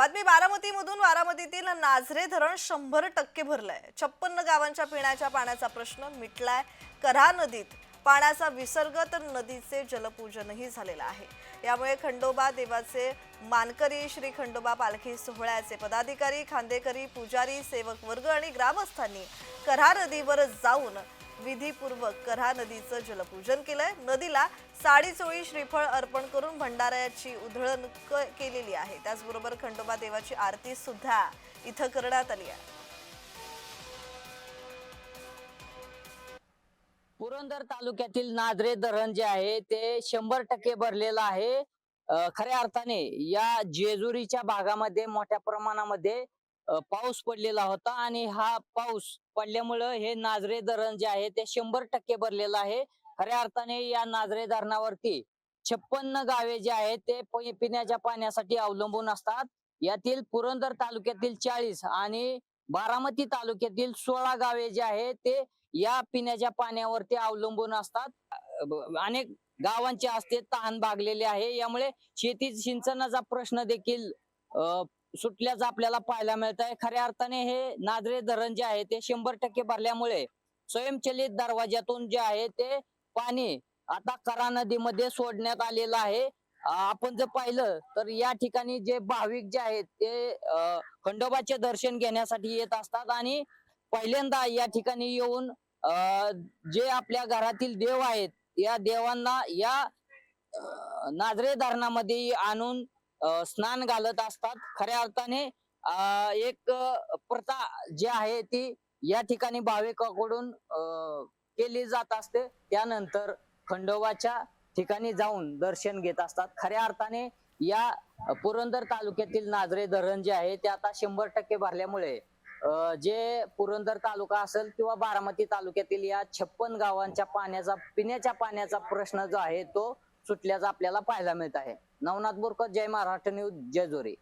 बातमी बारामतीमधून बारामतीतील नाझरे धरण शंभर टक्के भरलंय. छप्पन्न गावांच्या पिण्याच्या पाण्याचा प्रश्न मिटलाय. करा नदीत पाण्याचा विसर्ग तर नदीचे जलपूजनही झालेलं आहे. यामुळे खंडोबा देवाचे मानकरी श्री खंडोबा पालखी सोहळ्याचे पदाधिकारी खांदेकरी पुजारी सेवक वर्ग आणि ग्रामस्थांनी करा नदीवर जाऊन विधीपूर्वक कऱ्हा नदीचं जलपूजन केलंय. नदीला साडी चोळी श्रीफळ अर्पण करून भंडाऱ्याची उधळण केलेली आहे. त्याचबरोबर खंडोबा देवाची आरती सुद्धा इथं करण्यात आली आहे. पुरंदर तालुक्यातील नाद्रे धरण जे आहे ते शंभर टक्के भरलेलं आहे. खऱ्या अर्थाने या जेजुरीच्या भागामध्ये मोठ्या प्रमाणामध्ये पाऊस पडलेला होता आणि हा पाऊस पडल्यामुळं हे नाजरे धरण जे आहे ते शंभर टक्के भरलेलं आहे. खऱ्या अर्थाने या नाजरे धरणावरती छप्पन्न गावे जे आहेत ते पिण्याच्या पाण्यासाठी अवलंबून असतात. यातील पुरंदर तालुक्यातील चाळीस आणि बारामती तालुक्यातील सोळा गावे जे आहेत ते या पिण्याच्या पाण्यावरती अवलंबून असतात. अनेक गावांचे असते तहान भागलेले आहे. यामुळे शेती सिंचनाचा प्रश्न देखील सुटल्याचं आपल्याला पाहायला मिळत आहे खऱ्या अर्थाने हे नादरे धरण जे आहे ते शंभर टक्के भरल्यामुळे स्वयंचलित दरवाज्यातून जे आहे ते पाणी आता करा नदीमध्ये सोडण्यात आलेलं आहे. आपण जर पाहिलं तर या ठिकाणी जे भाविक जे आहेत ते खंडोबाचे दर्शन घेण्यासाठी येत असतात आणि पहिल्यांदा या ठिकाणी येऊन अं, जे आपल्या घरातील देव आहेत या देवांना या नाजरे धरणामध्ये आणून स्नान घालत असतात. खऱ्या अर्थाने अं, एक प्रथा जी आहे ती या ठिकाणी भाविकाकडून अं, केली जात असते. त्यानंतर खंडोबाच्या ठिकाणी जाऊन दर्शन घेत असतात. खऱ्या अर्थाने या पुरंदर तालुक्यातील नाजरे धरण जे आहे ते आता शंभर टक्के भरल्यामुळे जे पुरंदर तालुका असेल किंवा बारामती तालुक्यातील या छप्पन गावांच्या पाण्याचा पिण्याच्या पाण्याचा प्रश्न जो आहे तो सुटल्याचं आपल्याला पाहायला मिळत आहे. नवनाथ बोरकर जय महाराष्ट्र न्यूज जेजुरी